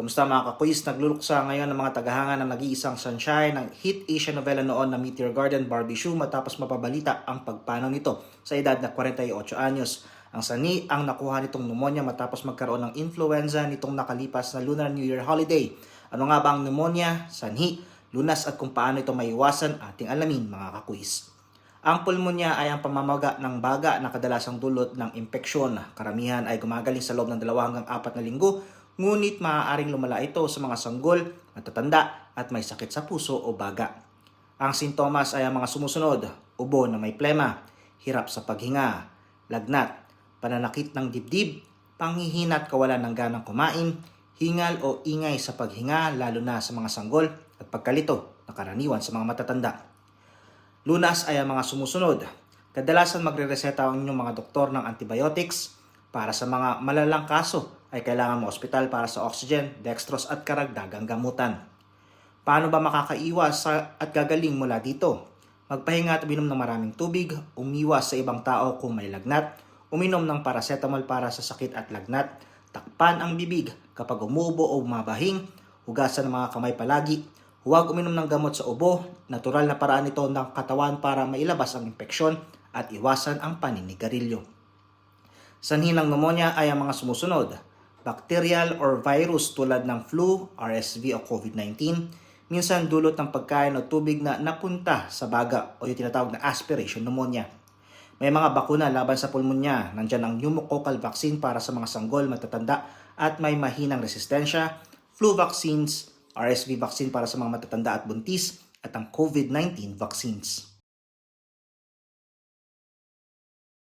Kamusta mga kakuis? Nagluluksa ngayon ng mga tagahanga ng nag-iisang sunshine ng hit Asian novela noon na Meteor Garden Barbie Shoe matapos mapabalita ang pagpanaw nito sa edad na 48 anyos. Ang sani ang nakuha nitong pneumonia matapos magkaroon ng influenza nitong nakalipas na Lunar New Year holiday. Ano nga ba ang pneumonia, sanhi, lunas at kung paano ito maiwasan ating alamin mga kakuis. Ang pulmonya ay ang pamamaga ng baga na kadalasang dulot ng impeksyon. Karamihan ay gumagaling sa loob ng dalawa hanggang apat na linggo, ngunit maaaring lumala ito sa mga sanggol, matatanda at may sakit sa puso o baga. Ang sintomas ay ang mga sumusunod, ubo na may plema, hirap sa paghinga, lagnat, pananakit ng dibdib, panghihina at kawalan ng ganang kumain, hingal o ingay sa paghinga lalo na sa mga sanggol at pagkalito na karaniwan sa mga matatanda. Lunas ay ang mga sumusunod. Kadalasan magre-reseta ang inyong mga doktor ng antibiotics. Para sa mga malalang kaso ay kailangan mo ospital para sa oxygen, dextrose at karagdagang gamutan. Paano ba makakaiwas sa at gagaling mula dito? Magpahinga at uminom ng maraming tubig, umiwas sa ibang tao kung may lagnat, uminom ng paracetamol para sa sakit at lagnat, takpan ang bibig kapag umuubo o bumabahing, hugasan ng mga kamay palagi, huwag uminom ng gamot sa ubo, natural na paraan ito ng katawan para mailabas ang infeksyon at iwasan ang paninigarilyo. Sanhi ng pneumonia ay ang mga sumusunod, bacterial or virus tulad ng flu, RSV o COVID-19, minsan dulot ng pagkain o tubig na napunta sa baga o yung tinatawag na aspiration pneumonia. May mga bakuna laban sa pulmonya. Nandyan ang pneumococcal vaccine para sa mga sanggol, matatanda at may mahinang resistensya, flu vaccines, RSV vaccine para sa mga matatanda at buntis, at ang COVID-19 vaccines.